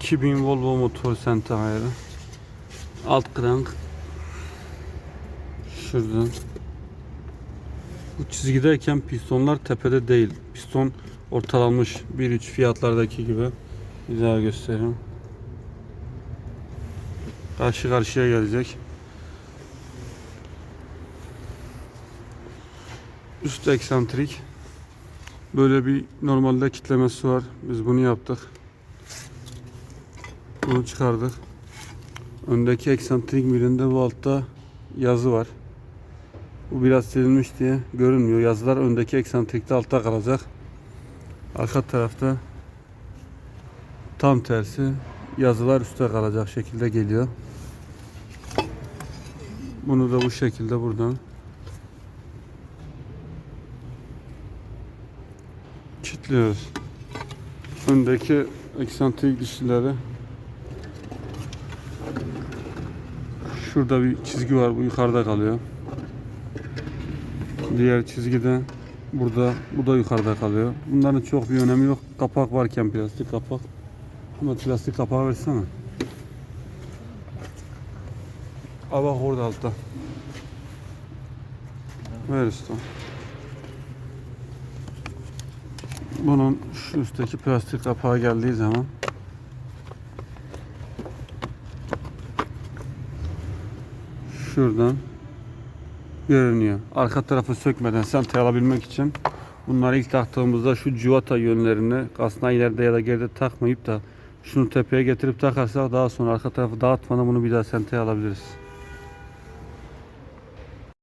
2000 Volvo motor senta ayarı. Alt krank. Şuradan. Bu çizgideyken pistonlar tepede değil. Piston ortalanmış 1.3 fiyatlardaki gibi. Bir daha göstereyim. Karşı karşıya gelecek. Üst eksantrik. Böyle bir normalde kitlemesi var. Biz bunu yaptık. Bunu çıkardık. Öndeki eksantrik milinde bu altta yazı var. Bu biraz silinmiş diye görünmüyor. Yazılar öndeki eksantrikte altta kalacak. Arka tarafta tam tersi yazılar üstte kalacak şekilde geliyor. Bunu da bu şekilde buradan kilitliyoruz. Öndeki eksantrik dişlileri Şurada bir çizgi var. Bu yukarıda kalıyor. Diğer çizgi de burada. Bu da yukarıda kalıyor. Bunların çok bir önemi yok. Kapak varken plastik kapak. Ama plastik kapağı versene. Aa bak orada altta. Ver usta. Bunun şu üstteki plastik kapağı geldiği zaman şuradan görünüyor. Arka tarafı sökmeden senteye alabilmek için bunları ilk taktığımızda şu civata yönlerini aslında ileride ya da geride takmayıp da şunu tepeye getirip takarsak daha sonra arka tarafı dağıtmadan bunu bir daha senteye alabiliriz.